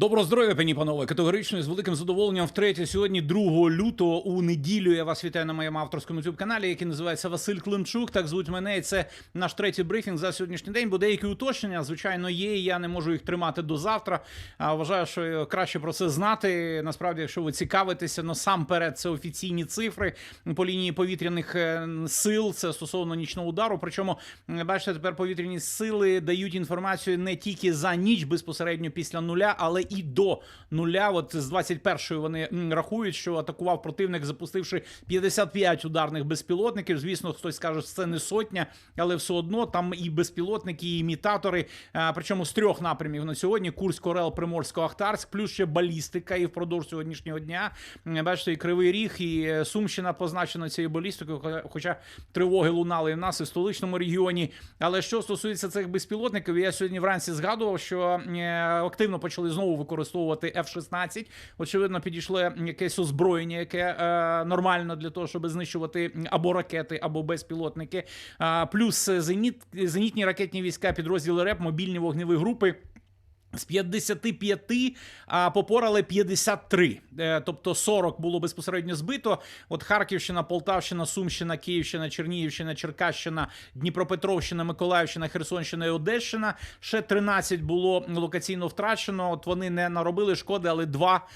Доброго здоров'я, пані панове. Категорично з великим задоволенням втретє сьогодні, 2 лютого, у неділю. Я вас вітаю на моєму авторському youtube каналі, який називається Василь Климчук. Так звуть мене. І це наш третій брифінг за сьогоднішній день. Бо деякі уточнення, звичайно, є. і Я не можу їх тримати до завтра. А вважаю, що краще про це знати. Насправді, якщо ви цікавитеся, насамперед це офіційні цифри по лінії повітряних е, сил. Це стосовно нічного удару. Причому бачите, тепер повітряні сили дають інформацію не тільки за ніч безпосередньо після нуля, але і до нуля. От з 21-ї вони рахують, що атакував противник, запустивши 55 ударних безпілотників. Звісно, хтось скаже, що це не сотня, але все одно там і безпілотники, і імітатори. Причому з трьох напрямів на сьогодні: Курськ, Орел, Приморсько, Ахтарськ, плюс ще балістика. І впродовж сьогоднішнього дня бачите, і Кривий Ріг, і е, Сумщина позначена цією балістикою. хоча- тривоги лунали в нас і в столичному регіоні. Але що стосується цих безпілотників, я сьогодні вранці згадував, що е, активно почали знову використовувати F-16. Очевидно, підійшло якесь озброєння, яке е, нормально для того, щоб знищувати або ракети, або безпілотники. Е, плюс зеніт, зенітні ракетні війська, підрозділи РЕП, мобільні вогневі групи. З 55 а, попорали 53. Е, Тобто 40 було безпосередньо збито. От Харківщина, Полтавщина, Сумщина, Київщина, Чернігівщина, Черкащина, Дніпропетровщина, Миколаївщина, Херсонщина і Одещина. Ще 13 було локаційно втрачено. От вони не наробили шкоди, але два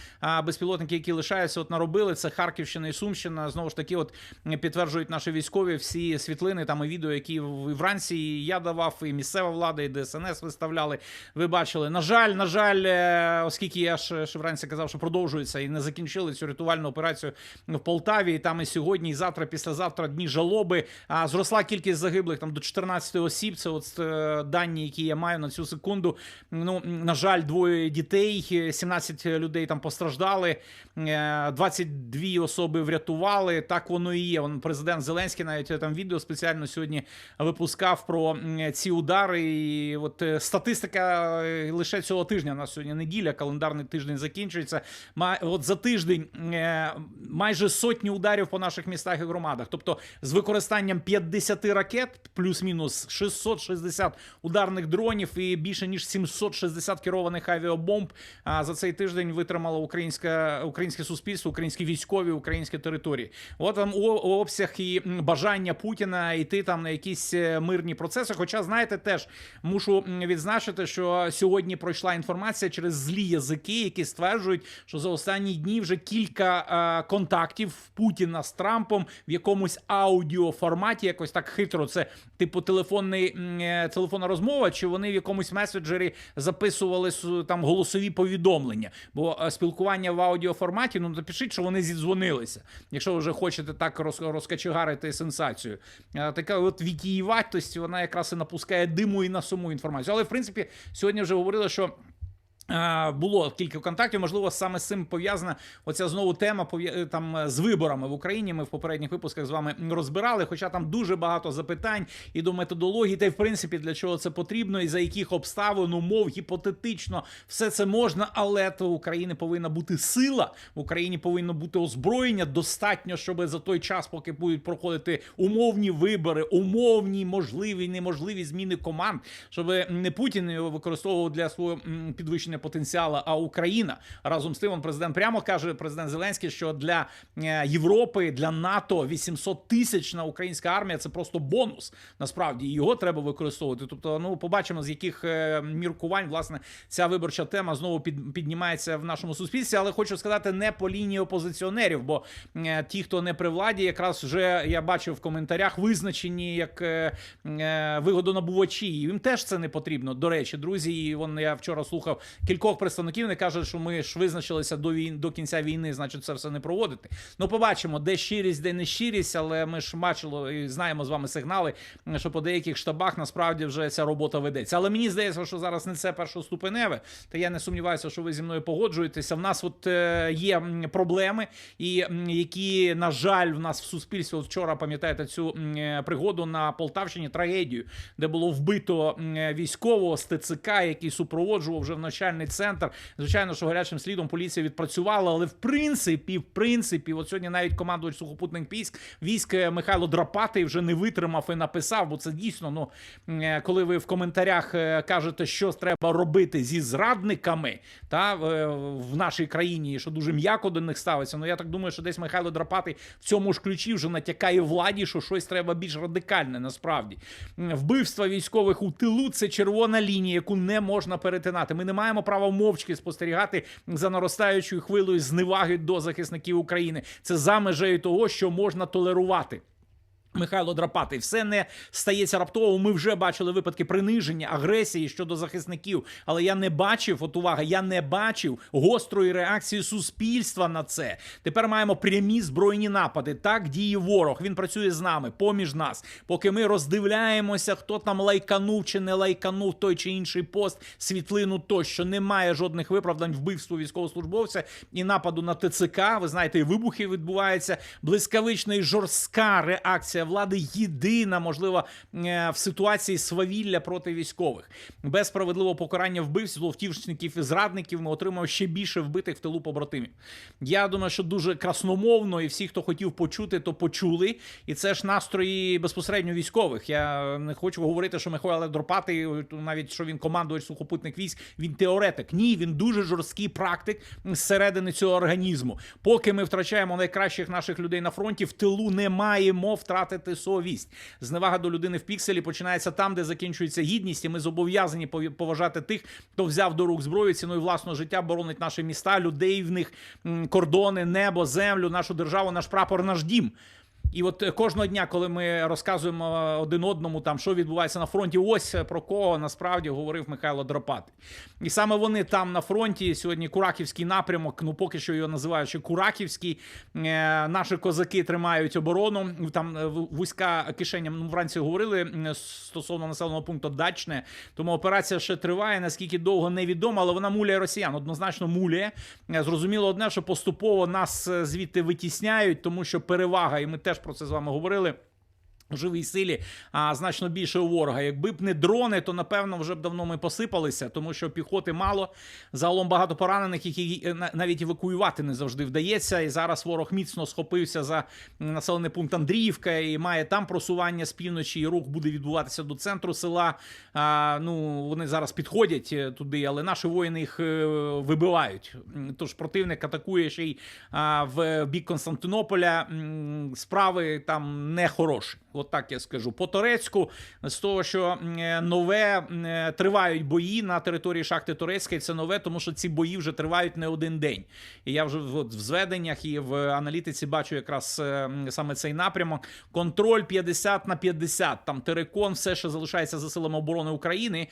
безпілотники, які лишаються, от наробили. Це Харківщина і Сумщина. Знову ж таки, от підтверджують наші військові всі світлини там і відео, які вранці я давав, і місцева влада, і ДСНС виставляли. Ви бачили. На жаль, на жаль, е, оскільки я ще вранці казав, що продовжується і не закінчили цю рятувальну операцію в Полтаві. І там і сьогодні, і завтра, післязавтра дні жалоби. А зросла кількість загиблих там до 14 осіб. Це от е, дані, які я маю на цю секунду. Ну на жаль, двоє дітей, е, 17 людей там постраждали, е, 22 особи врятували. Так воно і є. Президент Зеленський навіть е, там відео спеціально сьогодні випускав про ці удари. І от е, статистика е, лише цього тижня. У нас сьогодні неділя, календарний тиждень закінчується. Ма- От за тиждень е, майже сотні ударів по наших містах і громадах. Тобто з використанням 50 ракет, плюс-мінус 660 ударних дронів і більше ніж 760 керованих авіабомб. А за цей тиждень витримало українське, українське суспільство, українські військові, українські території. От вам обсяг і бажання Путіна йти там на якісь е, мирні процеси. Хоча, знаєте, теж мушу відзначити, що сьогодні пройшла інформація через злі язики, які стверджують, що за останні дні вже кілька е, контактів Путіна з Трампом в якомусь аудіоформаті, якось так хитро. Це типу телефонний е, телефонна розмова, чи вони в якомусь меседжері записували там голосові повідомлення. Бо е, спілкування в аудіоформаті, ну напишіть, що вони зідзвонилися, якщо вже хочете так роз, розкачегарити сенсацію. Е, Така от вітієватість, вона якраз і напускає диму і на саму інформацію. Але в принципі, сьогодні вже говорили, що. Е, Було кілька контактів, можливо, саме з цим пов'язана оця знову тема е, там е, з виборами в Україні. Ми в попередніх випусках з вами розбирали. Хоча там дуже багато запитань і до методології, та й в принципі для чого це потрібно, і за яких обставин, умов, гіпотетично, все це можна, але то в Україні повинна бути сила, в Україні повинно бути озброєння достатньо, щоб за той час, поки будуть проходити умовні вибори, умовні, можливі, неможливі зміни команд, щоб не Путін використовував для свого м, підвищення потенціалу, а Україна разом з тим, президент прямо каже, президент Зеленський, що для е, Європи, для НАТО 800 тисячна українська армія це просто бонус. Насправді його треба використовувати. Тобто, ну побачимо, з яких е, міркувань власне ця виборча тема знову під, піднімається в нашому суспільстві. Але хочу сказати, не по лінії опозиціонерів, бо е, ті, хто не при владі, якраз вже я бачив в коментарях визначені як вигодонабувачі. Їм теж це не потрібно. До речі, друзі, і вон я вчора слухав кількох представників. Вони кажуть, що ми ж визначилися до війни до кінця війни, значить, це все не проводити. Ну, побачимо, де щирість, де не щирість, але ми ж бачили і знаємо з вами сигнали, що по деяких штабах насправді вже ця робота ведеться. Але мені здається, що зараз не це першоступеневе. Та я не сумніваюся, що ви зі мною погоджуєтеся. В нас от е, є проблеми, і які, на жаль, в нас в суспільстві вчора пам'ятаєте цю е, пригоду на Полтавщині, трагедію, де було вбито військового з ТЦК, який супроводжував вже в навчальному навчальний центр. Звичайно, що гарячим слідом поліція відпрацювала, але в принципі, в принципі, от сьогодні навіть командувач сухопутних військ військ е, Михайло Драпатий вже не витримав і написав, бо це дійсно. Ну е, коли ви в коментарях е, кажете, що треба робити зі зрадниками, та в нашій країні, що дуже м'яко до них ставиться. Ну я так думаю, що десь Михайло Драпатий в цьому ж ключі вже натякає владі, що щось треба більш радикальне насправді. Вбивства військових у тилу це червона лінія, яку не можна перетинати. Ми не маємо права мовчки спостерігати за наростаючою хвилею зневаги до захисників України. Це за межею того, що можна толерувати. Михайло Драпатий, все не стається раптово. Ми вже бачили випадки приниження, агресії щодо захисників. Але я не бачив, от увага, я не бачив гострої реакції суспільства на це. Тепер маємо прямі збройні напади. Так діє ворог. Він працює з нами, поміж нас. Поки ми роздивляємося, хто там лайканув чи не лайканув той чи інший пост, світлину тощо. Немає жодних виправдань вбивству військовослужбовця і нападу на ТЦК. Ви знаєте, вибухи відбуваються. Блискавична і жорстка реакція влади єдина, можливо, е, в ситуації свавілля проти військових. Без справедливого покарання вбивць, зловтішників і зрадників ми отримаємо ще більше вбитих в тилу побратимів. Я думаю, що дуже красномовно, і всі, хто хотів почути, то почули. І це ж настрої безпосередньо військових. Я не хочу говорити, що Михайло Дропатий, навіть що він командувач сухопутних військ, він теоретик. Ні, він дуже жорсткий практик зсередини цього організму. Поки ми втрачаємо найкращих наших людей на фронті, в тилу не маємо втратити совість. Зневага до людини в пікселі починається там, де закінчується гідність, і ми зобов'язані поважати тих, хто взяв до рук зброю ціною власного життя, боронить наші міста, людей в них, кордони, небо, землю, нашу державу, наш прапор, наш дім. І от е, кожного дня, коли ми розказуємо е, один одному, там що відбувається на фронті, ось е, про кого насправді говорив Михайло Дропатий. І саме вони там на фронті сьогодні Кураківський напрямок. Ну поки що його називають ще Кураківський. Наші козаки тримають оборону. Там е, вузька кишеня. Ну, вранці говорили стосовно населеного пункту Дачне. Тому операція ще триває. Наскільки довго невідомо, але вона муляє росіян. Однозначно муляє. Зрозуміло одне, що поступово нас звідти витісняють, тому що перевага, і ми теж про це з вами говорили. У живій силі а значно більше у ворога. Якби б не дрони, то напевно вже б давно ми посипалися, тому що піхоти мало. Загалом багато поранених, які е, на- навіть евакуювати не завжди вдається. І зараз ворог міцно схопився за населений пункт Андріївка і має там просування з півночі. І рух буде відбуватися до центру села. А, ну вони зараз підходять е, туди, але наші воїни їх е, вибивають. Тож противник атакує ще й в бік Константинополя. Справи там не хороші. От так я скажу. По Торецьку, з того, що е, нове е, тривають бої на території шахти Турецької, це нове, тому що ці бої вже тривають не один день. І я вже в- от зведеннях і в аналітиці бачу якраз е, саме цей напрямок. Контроль 50 на 50. Там терикон все ще залишається за силами оборони України.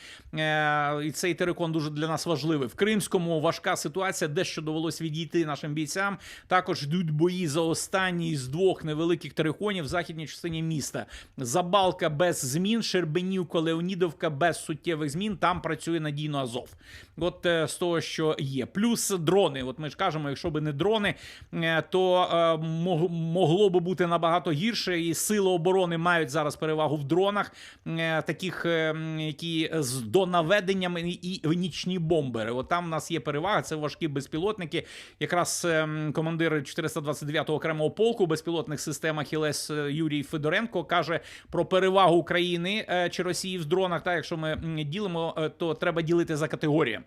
І цей терикон дуже для нас важливий. В Кримському важка ситуація, дещо довелось відійти нашим бійцям. Також йдуть бої за останній з двох невеликих териконів в західній частині міста. Забалка без змін, Шербенівка, Леонідовка без суттєвих змін. Там працює надійно Азов. От е, з того, що є. Плюс дрони. От ми ж кажемо, якщо би не дрони, е, то е, мог- могло би бути набагато гірше. І сили оборони мають зараз перевагу в дронах, таких, які з донаведеннями і і нічні бомбери. От там в нас є перевага. Це важкі безпілотники. Якраз командир 429-го окремого полку безпілотних системах Хілес Юрій Федоренко каже про перевагу України чи Росії в дронах. Та якщо ми ділимо, то треба ділити за категоріями.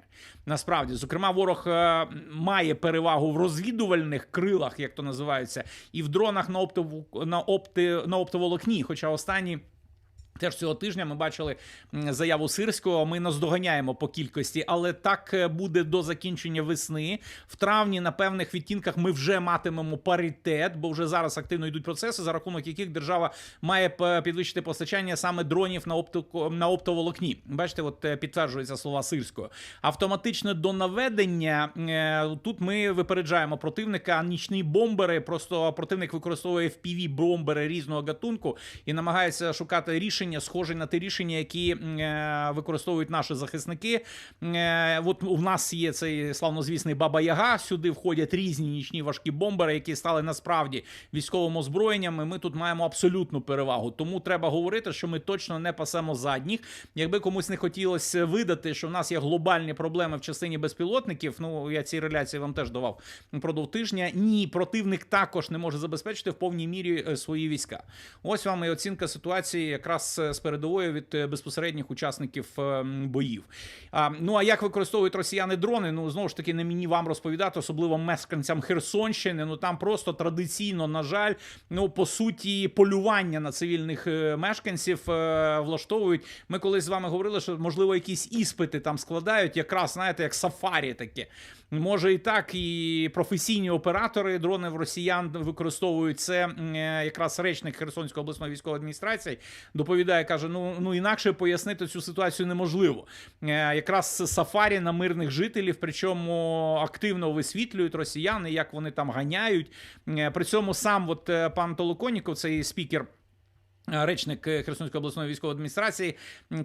Насправді, зокрема, ворог е, має перевагу в розвідувальних крилах, як то називаються, і в дронах на оптову на опти на оптоволокні. Хоча останні. Теж цього тижня ми бачили заяву Сирського. Ми наздоганяємо по кількості, але так е, буде до закінчення весни. В травні на певних відтінках ми вже матимемо паритет, бо вже зараз активно йдуть процеси, за рахунок яких держава має підвищити постачання саме дронів на оптико на оптоволокні. Бачите, от е, підтверджуються слова Сирського. Автоматичне донаведення. е, Тут ми випереджаємо противника. Нічні бомбери. Просто противник використовує fpv бомбери різного гатунку і намагається шукати рішення. Рішення, схоже на ті рішення, які е, використовують наші захисники. Е, от у нас є цей славнозвісний Баба Яга. Сюди входять різні нічні важкі бомбери, які стали насправді військовим озброєнням. і Ми тут маємо абсолютну перевагу. Тому треба говорити, що ми точно не пасемо задніх. Якби комусь не хотілося видати, що в нас є глобальні проблеми в частині безпілотників. Ну я ці реляції вам теж давав продовж тижня. Ні, противник також не може забезпечити в повній мірі е, свої війська. Ось вам і оцінка ситуації якраз з передовою від е, безпосередніх учасників е, боїв. А, ну а як використовують росіяни дрони? Ну знову ж таки, не мені вам розповідати, особливо мешканцям Херсонщини. Ну там просто традиційно, на жаль, ну по суті, полювання на цивільних е, мешканців влаштовують. Ми колись з вами говорили, що можливо якісь іспити там складають, якраз знаєте, як сафарі таке. Може і так, і професійні оператори дронів росіян використовують це. Якраз речник Херсонської обласної військової адміністрації доповідає, каже: ну ну інакше пояснити цю ситуацію неможливо. Е, Якраз сафарі на мирних жителів, причому активно висвітлюють росіяни, як вони там ганяють. Е, При цьому сам от е, пан Толоконіков, цей спікер. Речник е, Херсонської обласної військової адміністрації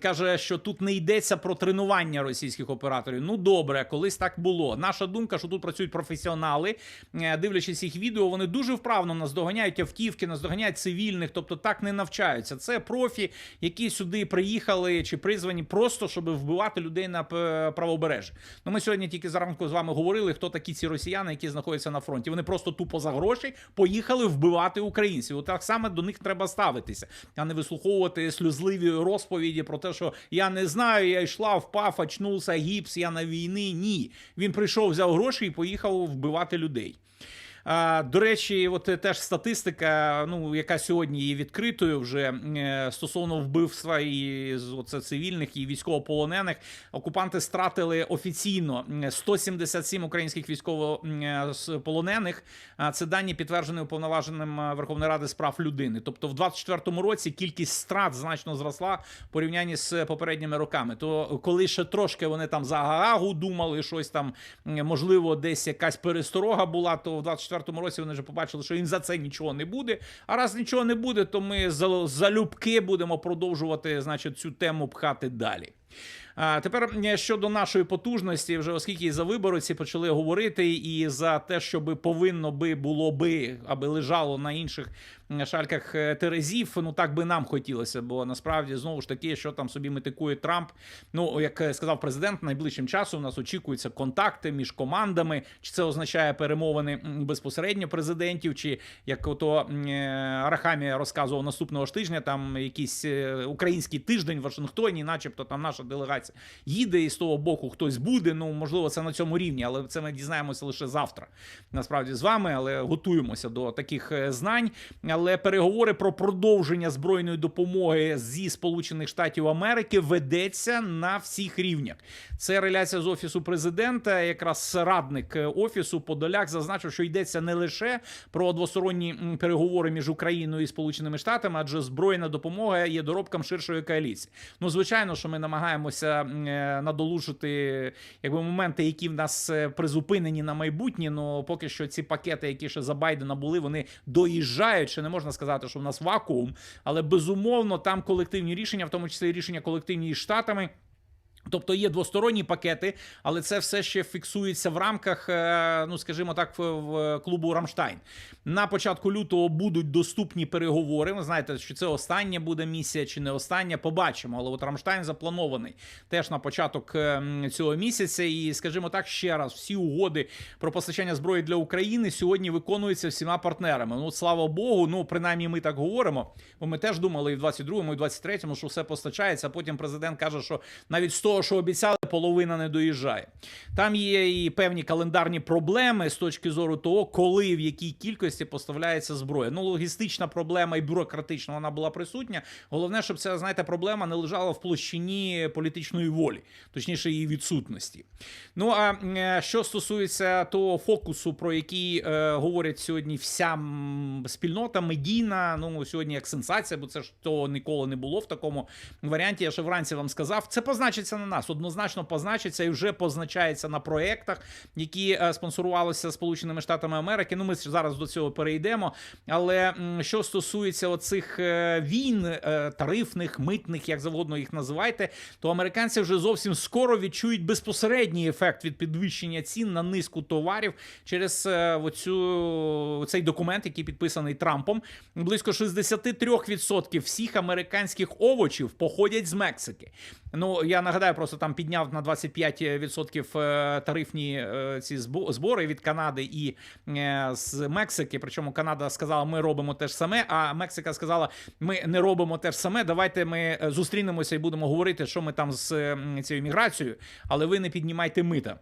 каже, що тут не йдеться про тренування російських операторів. Ну добре, колись так було. Наша думка, що тут працюють професіонали. Е, Дивлячись їх відео, вони дуже вправно наздоганяють автівки, наздоганяють цивільних, тобто так не навчаються. Це профі, які сюди приїхали чи призвані просто, щоб вбивати людей на правобережжі. Ну ми сьогодні тільки зранку з вами говорили, хто такі ці росіяни, які знаходяться на фронті. Вони просто тупо за гроші поїхали вбивати українців. От так саме до них треба ставитися, а не вислуховувати сльозливі розповіді про те, що я не знаю, я йшла, впав, очнувся, гіпс, я на війни. Ні, він прийшов, взяв гроші і поїхав вбивати людей. До речі, от е, теж статистика, ну яка сьогодні є відкритою вже е, стосовно вбивства і оце цивільних і військовополонених. Окупанти стратили офіційно м, 177 українських військовополонених. Це дані підтверджені уповноваженим е, Верховної Ради з прав людини. Тобто, в 24-му році кількість страт значно зросла в порівнянні з попередніми роками. То коли ще трошки вони там за Гаагу думали, щось там можливо, десь якась пересторога була, то в 24-му році вони вже побачили, що їм за це нічого не буде. А раз нічого не буде, то ми залюбки будемо продовжувати, значить, цю тему пхати далі. А тепер щодо нашої потужності, вже оскільки за виборці почали говорити, і за те, що повинно би було би, аби лежало на інших шальках е, терезів. Ну так би нам хотілося, бо насправді знову ж таки, що там собі метикує Трамп. Ну як е, сказав президент, найближчим часом у нас очікуються контакти між командами. Чи це означає перемовини безпосередньо президентів, чи як ото е, розказував наступного ж тижня, там якийсь український тиждень в Вашингтоні, начебто там наша делегація їде, і з того боку хтось буде. Ну можливо, це на цьому рівні, але це ми дізнаємося лише завтра. Насправді з вами, але готуємося до таких знань. Але переговори про продовження збройної допомоги зі Сполучених Штатів Америки ведеться на всіх рівнях. Це реляція з офісу президента. Якраз радник е, офісу Подоляк зазначив, що йдеться не лише про двосторонні переговори між Україною і Сполученими Штатами, адже збройна допомога є доробком ширшої коаліції. Ну, звичайно, що ми намагаємося е, надолужити якби моменти, які в нас е, призупинені на майбутнє. Ну поки що ці пакети, які ще за Байдена були, вони доїжджають. Ще не можна сказати, що в нас вакуум, але безумовно там колективні рішення, в тому числі рішення колективні із штатами. Тобто є двосторонні пакети, але це все ще фіксується в рамках, е, ну скажімо так, в, клубу Рамштайн. На початку лютого будуть доступні переговори. Ви знаєте, що це остання буде місія чи не остання. Побачимо. Але от Рамштайн запланований теж на початок е, цього місяця. І скажімо так, ще раз, всі угоди про постачання зброї для України сьогодні виконуються всіма партнерами. Ну, слава Богу, ну принаймні ми так говоримо. Бо ми теж думали і в 22-му, і в 23-му, що все постачається. А потім президент каже, що навіть з того, що обіцяли, половина не доїжджає. Там є і певні календарні проблеми з точки зору того, коли в якій кількості поставляється зброя. Ну, логістична проблема і бюрократична вона була присутня. Головне, щоб ця знаєте, проблема не лежала в площині політичної волі, точніше, її відсутності. Ну а е, що стосується того фокусу, про який е, говорять сьогодні вся спільнота медійна, ну сьогодні як сенсація, бо це ж того ніколи не було в такому варіанті. Я ще вранці вам сказав. Це позначиться на нас. Однозначно позначиться і вже позначається на проєктах, які е, спонсорувалися Сполученими Штатами Америки. Ну, ми зараз до цього перейдемо. Але що стосується оцих е, війн, е, тарифних, митних, як завгодно їх називайте, то американці вже зовсім скоро відчують безпосередній ефект від підвищення цін на низку товарів через оцю, цей документ, який підписаний Трампом. Близько 63% всіх американських овочів походять з Мексики. Ну я нагадаю, просто там підняв на 25% е, тарифні е, ці збори від Канади і е, з Мексики. Причому Канада сказала, ми робимо те ж саме. А Мексика сказала, ми не робимо те ж саме. Давайте ми зустрінемося і будемо говорити, що ми там з цією міграцією, але ви не піднімайте мита.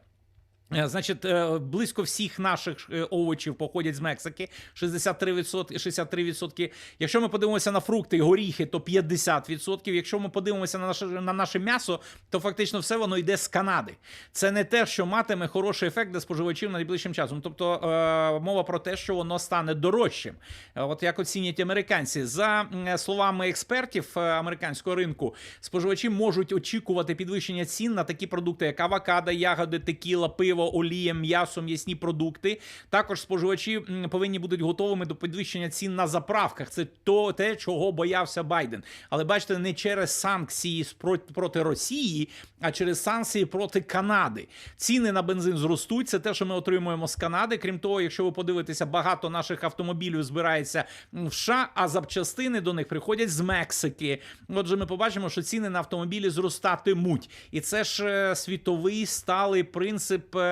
Е, Значить, е, близько всіх наших е, овочів походять з Мексики 63%, 63%. Якщо ми подивимося на фрукти і горіхи, то 50%. Якщо ми подивимося на наше, на наше м'ясо, то фактично все воно йде з Канади. Це не те, що матиме хороший ефект для споживачів найближчим часом. Тобто е, мова про те, що воно стане дорожчим. От як оцінять американці, за словами експертів американського ринку, споживачі можуть очікувати підвищення цін на такі продукти, як авокадо, ягоди, текіла, пиво, олія, м'ясо, м'ясні продукти. Також споживачі повинні будуть готовими до підвищення цін на заправках. Це то те, чого боявся Байден. Але бачите, не через санкції проти Росії, а через санкції проти Канади. Ціни на бензин зростуть. Це те, що ми отримуємо з Канади. Крім того, якщо ви подивитеся, багато наших автомобілів збирається в США, а запчастини до них приходять з Мексики. Отже, ми побачимо, що ціни на автомобілі зростатимуть, і це ж е, світовий сталий принцип е,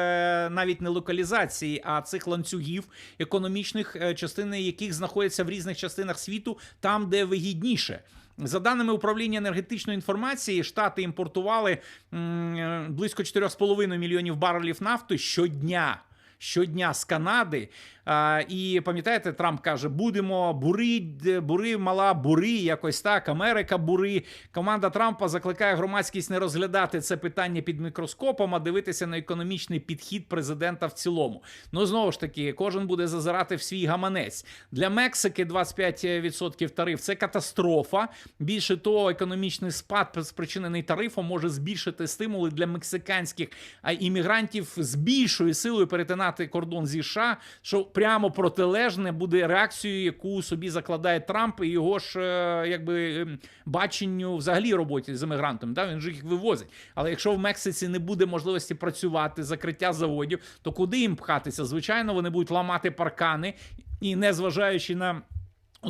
навіть не локалізації, а цих ланцюгів економічних, е, частини яких знаходяться в різних частинах світу, там, де вигідніше. За даними управління енергетичної інформації, штати імпортували е, близько 4,5 мільйонів барелів нафти щодня. Щодня з Канади. І пам'ятаєте, Трамп каже: будемо бури, бури, мала бури, якось так. Америка бури. Команда Трампа закликає громадськість не розглядати це питання під мікроскопом, а дивитися на економічний підхід президента в цілому. Ну знову ж таки, кожен буде зазирати в свій гаманець. Для Мексики 25% тариф це катастрофа. Більше того, економічний спад, спричинений тарифом, може збільшити стимули для мексиканських іммігрантів з більшою силою перетинати кордон зі США, що прямо протилежне буде реакцією, яку собі закладає Трамп і його ж е, якби ем, баченню взагалі роботі з емігрантами. Да? Він же їх вивозить. Але якщо в Мексиці не буде можливості працювати, закриття заводів, то куди їм пхатися? Звичайно, вони будуть ламати паркани і незважаючи на.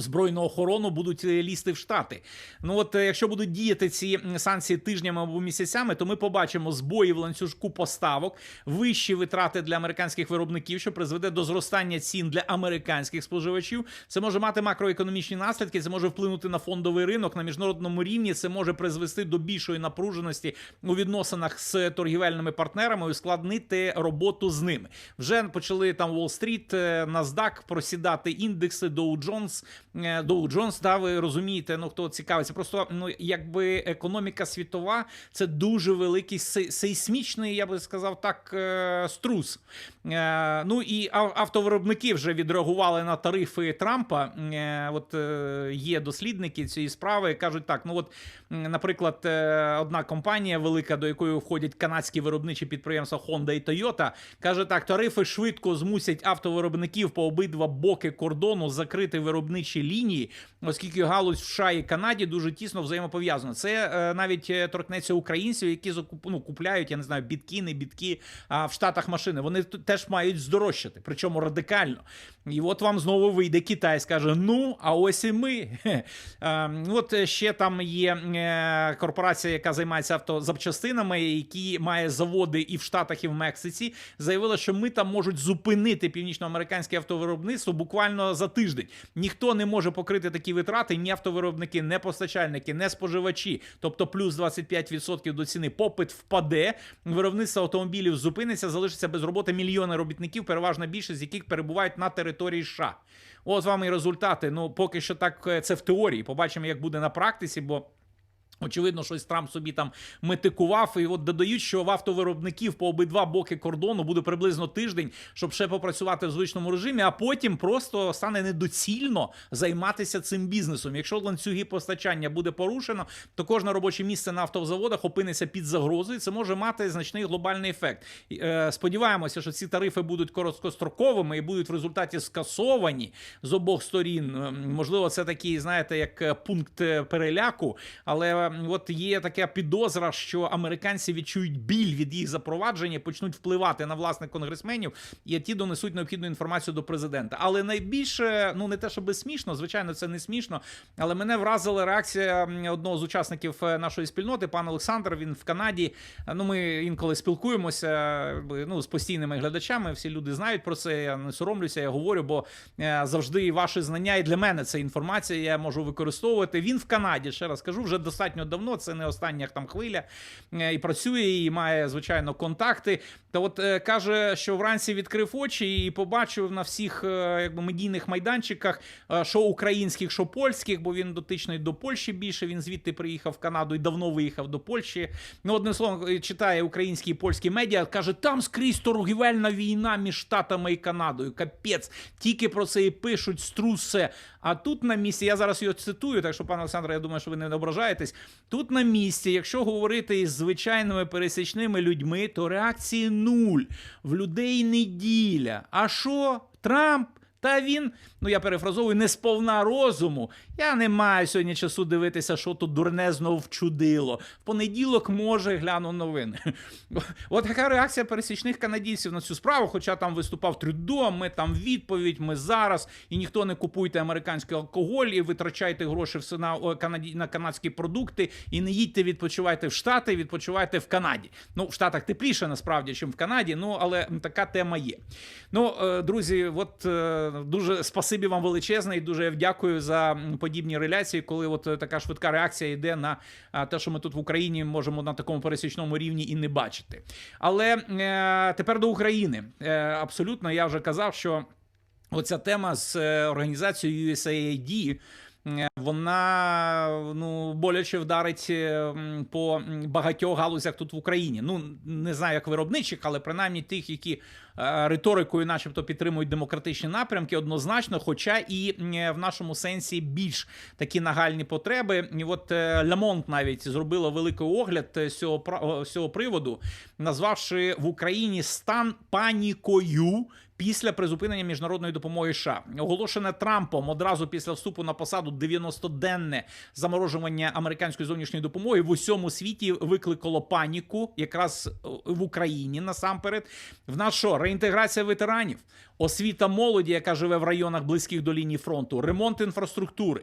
Збройну охорону будуть е, лізти в штати. Ну от е, якщо будуть діяти ці санкції тижнями або місяцями, то ми побачимо збої в ланцюжку поставок, вищі витрати для американських виробників, що призведе до зростання цін для американських споживачів. Це може мати макроекономічні наслідки. Це може вплинути на фондовий ринок на міжнародному рівні. Це може призвести до більшої напруженості у відносинах з торгівельними партнерами ускладнити роботу з ними. Вже почали там Уолл-стріт, е, NASDAQ просідати індекси Dow Jones, е, Dow Jones, да, ви розумієте, ну хто цікавиться. Просто ну якби економіка світова це дуже великий сейсмічний, я би сказав так, е, струс. Е, Ну і автовиробники вже відреагували на тарифи Трампа. От є дослідники цієї справи, кажуть так: ну от, наприклад, одна компанія велика, до якої входять канадські виробничі підприємства Honda і Toyota, каже так: тарифи швидко змусять автовиробників по обидва боки кордону закрити виробничі лінії, оскільки галузь в США і Канаді дуже тісно взаємопов'язана. Це е, навіть е, торкнеться українців, які ну, купляють, я не знаю, бітки, не бітки а, в Штатах машини. Вони теж мають здорожчати, причому радикально. І от вам знову вийде Китай, скаже: ну, а ось і ми. От е, ще там є корпорація, яка займається автозапчастинами, які має заводи і в Штатах, і в Мексиці. Заявила, що ми там можуть зупинити північноамериканське автовиробництво буквально за тиждень. Ніхто не може покрити такі витрати, ні автовиробники, ні постачальники, ні споживачі. Тобто плюс 25% до ціни. Попит впаде, виробництво автомобілів зупиниться, залишиться без роботи мільйони робітників, переважна більшість з яких перебувають на території США. От вам і результати. Ну поки що так е, це в теорії. Побачимо, як буде на практиці, бо. Очевидно, щось Трамп собі там метикував, і от додають, що в автовиробників по обидва боки кордону буде приблизно тиждень, щоб ще попрацювати в звичному режимі, а потім просто стане недоцільно займатися цим бізнесом. Якщо ланцюги постачання буде порушено, то кожне робоче місце на автозаводах опиниться під загрозою. Це може мати значний глобальний ефект. Е, Сподіваємося, що ці тарифи будуть короткостроковими і будуть в результаті скасовані з обох сторін. Е, Можливо, це такий, знаєте, як е, пункт е, переляку, але от є така підозра, що американці відчують біль від їх запровадження, почнуть впливати на власних конгресменів, і ті донесуть необхідну інформацію до президента. Але найбільше, ну не те, щоб смішно, звичайно, це не смішно. Але мене вразила реакція одного з учасників е, нашої спільноти, пан Олександр. Він в Канаді. Ну, ми інколи спілкуємося ну, з постійними глядачами. Всі люди знають про це. Я не соромлюся, я говорю, бо е, завжди ваші знання і для мене це інформація. Я можу використовувати. Він в Канаді, ще раз кажу, вже достатньо давно. Це не остання там хвиля е, і працює, і має звичайно контакти. Та от е, каже, що вранці відкрив очі і побачив на всіх е, якби медійних майданчиках, що українських, що польських, бо він дотичний до Польщі більше. Він звідти приїхав в Канаду і давно виїхав до Польщі. Ну, одним словом, читає українські і польські медіа, каже, там скрізь торгівельна війна між Штатами і Канадою. Капець, тільки про це і пишуть струсе. А тут на місці, я зараз його цитую, так що, пане Олександре, я думаю, що ви не ображаєтесь. Тут на місці, якщо говорити із звичайними пересічними людьми, то реакції нуль. В людей неділя. А що? Трамп? Та він, ну я перефразовую, не сповна розуму. Я не маю сьогодні часу дивитися, що тут дурне знов вчудило. В понеділок може гляну новини. От така реакція пересічних канадійців на цю справу. Хоча там виступав Трюдо, ми там відповідь, ми зараз, і ніхто не купуйте американський алкоголь, і витрачайте гроші все на, канаді, на канадські продукти, і не їдьте, відпочивайте в Штати, відпочивайте в Канаді. Ну, в Штатах тепліше насправді, ніж в Канаді, ну але така тема є. Ну, е, друзі, от е, дуже спасибі вам величезне і дуже дякую за подібні реляції, коли от е, така швидка реакція йде на те, що ми тут в Україні можемо на такому пересічному рівні і не бачити. Але е, тепер до України. Е, абсолютно, я вже казав, що оця тема з е, організацією USAID, е, вона ну боляче вдарить е, по багатьох галузях тут в Україні. Ну не знаю, як виробничих, але принаймні тих, які е, риторикою, начебто, підтримують демократичні напрямки, однозначно, хоча і е, в нашому сенсі більш такі нагальні потреби. І от е, Лямонт навіть зробила великий огляд е, цього з цього приводу, назвавши в Україні стан панікою. Після призупинення міжнародної допомоги США оголошене Трампом одразу після вступу на посаду 90-денне заморожування американської зовнішньої допомоги в усьому світі викликало паніку, якраз е, в Україні насамперед. В нас що, реінтеграція ветеранів, освіта молоді, яка живе в районах близьких до лінії фронту, ремонт інфраструктури.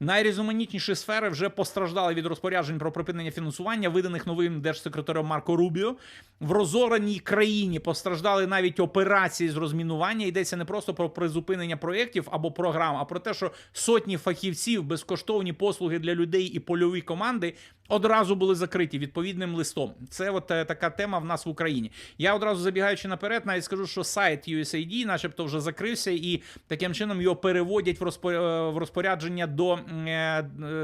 Найрізноманітніші сфери вже постраждали від розпоряджень про припинення фінансування, виданих новим держсекретарем Марко Рубіо. В розораній країні постраждали навіть операції з розмінування. Йдеться не просто про призупинення проєктів або програм, а про те, що сотні фахівців, безкоштовні послуги для людей і польові команди одразу були закриті відповідним листом. Це от е, така тема в нас в Україні. Я одразу забігаючи наперед, навіть скажу, що сайт USAID, начебто, вже закрився, і таким чином його переводять в е, розпорядження до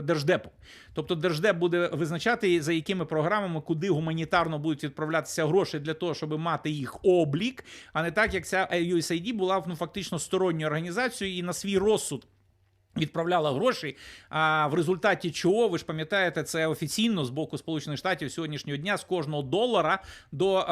держдепу. Тобто держдеп буде визначати, за якими програмами, куди гуманітарно будуть відправлятися гроші для того, щоб мати їх облік, а не так, як ця USAID була ну, фактично сторонньою організацією і на свій розсуд. Відправляла гроші, а в результаті чого ви ж пам'ятаєте, це офіційно з боку Сполучених Штатів сьогоднішнього дня з кожного долара до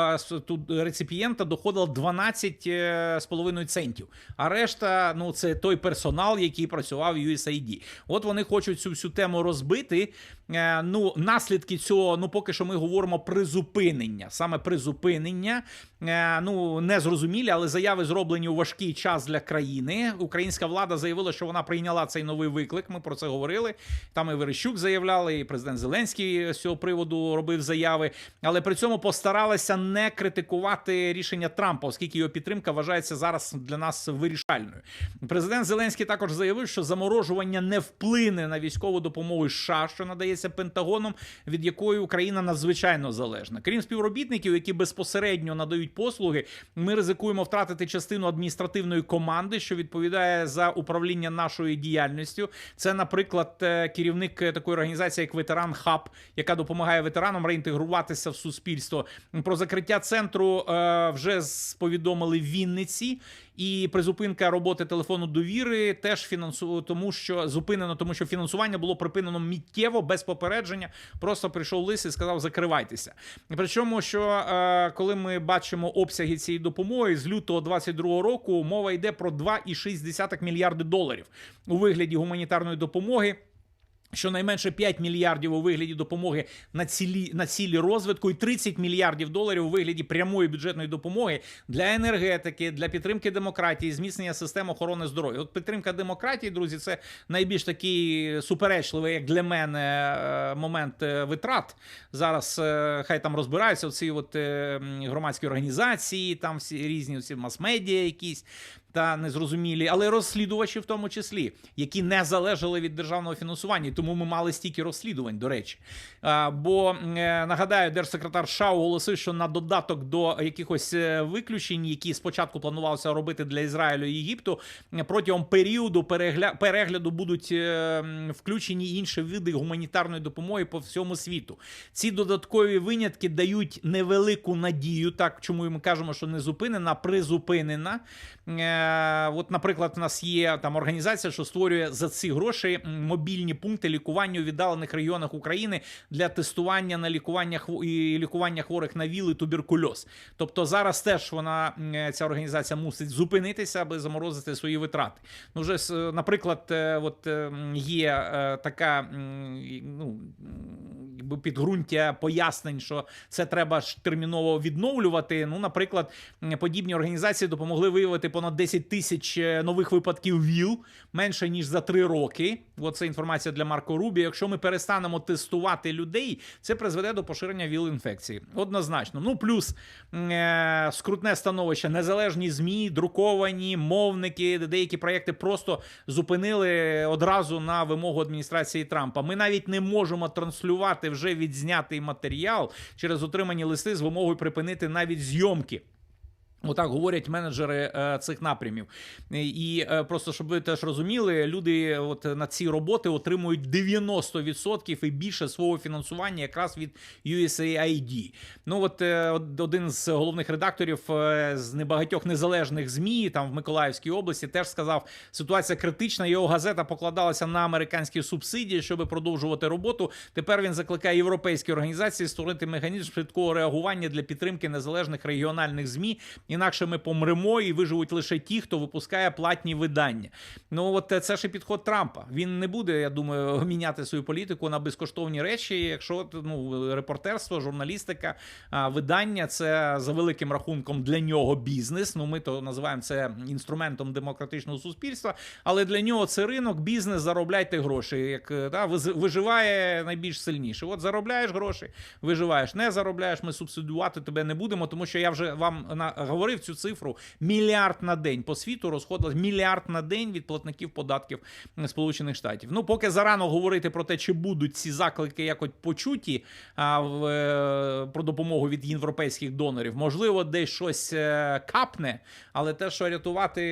реципієнта доходило 12 е, центів. А решта, ну це той персонал, який працював в USAID. От вони хочуть цю всю тему розбити. Е, Ну, наслідки цього, ну поки що ми говоримо призупинення. Саме призупинення, е, ну не зрозумілі, але заяви зроблені у важкий час для країни. Українська влада заявила, що вона прийняла цей новий виклик. Ми про це говорили. Там і Верещук заявляли, і президент Зеленський з цього приводу робив заяви, але при цьому постаралася не критикувати рішення Трампа, оскільки його підтримка вважається зараз для нас вирішальною. Президент Зеленський також заявив, що заморожування не вплине на військову допомогу США, що надається Пентагоном, від якої Україна надзвичайно залежна. Крім співробітників, які безпосередньо надають послуги, ми ризикуємо втратити частину адміністративної команди, що відповідає за управління нашою діяльністю діяльністю. Це, наприклад, е, керівник е, такої організації, як Ветеран Хаб, яка допомагає ветеранам реінтегруватися в суспільство. Про закриття центру е, вже сповідомили повідомили в Вінниці. І призупинка роботи телефону довіри теж фінансу, тому що зупинено, тому що фінансування було припинено миттєво без попередження. Просто прийшов лист і сказав: закривайтеся. Причому, що е, коли ми бачимо обсяги цієї допомоги з лютого 22 року, мова йде про 2,6 мільярди доларів у вигляді гуманітарної допомоги. Щонайменше 5 мільярдів у вигляді допомоги на цілі на цілі розвитку і 30 мільярдів доларів у вигляді прямої бюджетної допомоги для енергетики, для підтримки демократії, зміцнення систем охорони здоров'я. От підтримка демократії, друзі, це найбільш такий суперечливий, як для мене, е, момент е, витрат. Зараз е, хай там розбираються ці от громадські організації, там всі різні ці мас-медіа якісь та незрозумілі, але розслідувачі в тому числі, які не залежали від державного фінансування. Тому ми мали стільки розслідувань, до речі. Бо е, нагадаю, держсекретар США оголосив, що на додаток до якихось е, виключень, які спочатку планувалося робити для Ізраїлю і Єгипту, протягом періоду перегля... перегляду будуть е, включені інші види гуманітарної допомоги по всьому світу. Ці додаткові винятки дають невелику надію, так чому ми кажемо, що не зупинена, призупинена. Е, от, наприклад, у нас є там організація, що створює за ці гроші мобільні пункти лікування у віддалених регіонах України для тестування на лікування і лікування хворих на ВІЛ і туберкульоз. Тобто зараз теж вона е, ця організація мусить зупинитися, аби заморозити свої витрати. Ну, вже наприклад, е, от є така ну. підґрунтя пояснень, що це треба терміново відновлювати. Ну, наприклад, подібні організації допомогли виявити понад 10 тисяч е, нових випадків ВІЛ менше ніж за три роки. Оце інформація для Марко Рубі. Якщо ми перестанемо тестувати людей, це призведе до поширення ВІЛ-інфекції. Однозначно. Ну плюс е, скрутне становище, незалежні змі, друковані, мовники, деякі проєкти просто зупинили одразу на вимогу адміністрації Трампа. Ми навіть не можемо транслювати вже відзнятий матеріал через отримані листи з вимогою припинити навіть зйомки. Отак говорять менеджери е, цих напрямів. І е, просто щоб ви теж розуміли, люди от на ці роботи отримують 90% і більше свого фінансування якраз від USAID. Ну от е, один з головних редакторів з небагатьох незалежних змі там в Миколаївській області теж сказав, ситуація критична. Його газета покладалася на американські субсидії, щоб продовжувати роботу. Тепер він закликає європейські організації створити механізм швидкого реагування для підтримки незалежних регіональних змі. Інакше ми помремо і виживуть лише ті, хто випускає платні видання. Ну от е, це ж і підход Трампа. Він не буде, я думаю, міняти свою політику на безкоштовні речі. Якщо ну репортерство, журналістика, видання це за великим рахунком для нього бізнес. Ну ми то називаємо це інструментом демократичного суспільства. Але для нього це ринок, бізнес, заробляйте гроші. Як е, да, виживає найбільш сильніше. От заробляєш гроші, виживаєш. Не заробляєш, ми субсидіювати тебе не будемо, тому що я вже вам на, говорив цю цифру. Мільярд на день по світу розходилось мільярд на день від платників податків Сполучених Штатів. Ну, поки зарано говорити про те, чи будуть ці заклики якось почуті а, в, е, про допомогу від європейських донорів. Можливо, десь щось е, капне, але те, що рятувати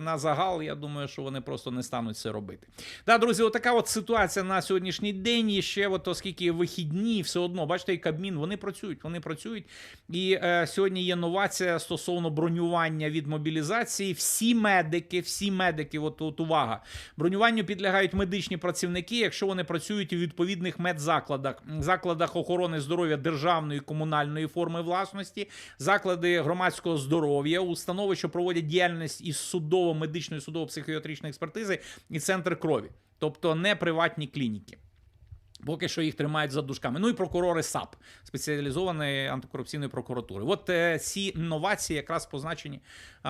на загал, я думаю, що вони просто не стануть це робити. Да, друзі, отака от ситуація на сьогоднішній день. І ще, от, оскільки вихідні, все одно, бачите, і Кабмін, вони працюють, вони працюють. І е, сьогодні є новація стосовно бронювання від мобілізації. Всі медики, всі медики, от, от увага, бронюванню підлягають медичні працівники, якщо вони працюють у відповідних медзакладах, закладах охорони здоров'я державної комунальної форми власності, заклади громадського здоров'я, установи, що проводять діяльність із судово-медичної судово-психіатричної експертизи і центр крові, тобто не приватні клініки. Поки що їх тримають за дужками. Ну і прокурори САП, спеціалізованої антикорупційної прокуратури. От е, ці новації якраз позначені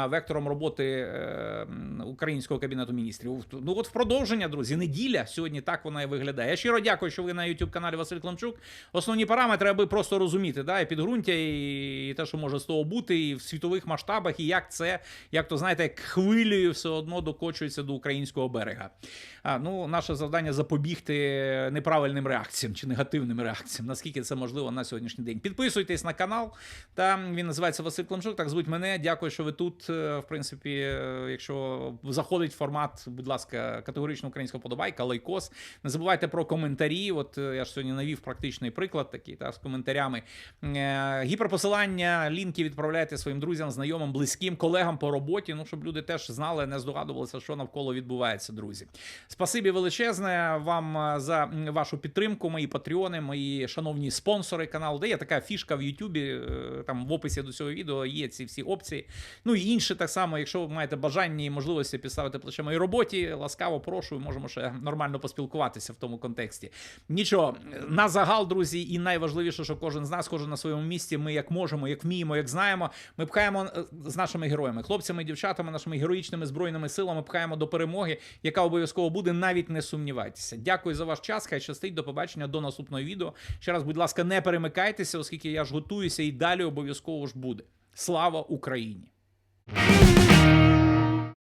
вектором роботи е, українського кабінету міністрів. Ну от в продовження, друзі, неділя сьогодні так вона і виглядає. Я щиро дякую, що ви на youtube каналі Василь Климчук. Основні параметри, аби просто розуміти, да, і підґрунтя, і те, що може з того бути, і в світових масштабах, і як це, як то знаєте, як хвилею все одно докочується до українського берега. А, ну, наше завдання запобігти неправильним реакціям чи негативним реакціям, наскільки це можливо на сьогоднішній день. Підписуйтесь на канал. Там він називається Василь Климчук. Так звуть мене. Дякую, що ви тут. Е, В принципі, е, якщо заходить формат, будь ласка, категорично українська подобайка, лайкос. Не забувайте про коментарі. От е, я ж сьогодні навів практичний приклад такий та з коментарями. Гіперпосилання, лінки відправляйте своїм друзям, знайомим, близьким, колегам по роботі. Ну щоб люди теж знали, не здогадувалися, що навколо відбувається, друзі. Спасибі величезне вам за вашу підтримку, мої патреони, мої шановні спонсори каналу. Де є така фішка в Ютубі. е, Там в описі до цього відео є ці всі опції. Ну і інші так само, якщо ви маєте бажання і можливості підставити плече моїй роботі, ласкаво прошу, можемо ще нормально поспілкуватися в тому контексті. Нічого, на загал, друзі, і найважливіше, що кожен з нас, кожен на своєму місці, ми як можемо, як вміємо, як знаємо, ми пхаємо е, з нашими героями, хлопцями, дівчатами, нашими героїчними збройними силами, пхаємо до перемоги, яка обов'язково буде, навіть не сумнівайтеся. Дякую за ваш час. Хай щастить. До побачення до наступного відео. Ще раз, будь ласка, не перемикайтеся, оскільки я ж готуюся і далі обов'язково ж буде. Слава Україні!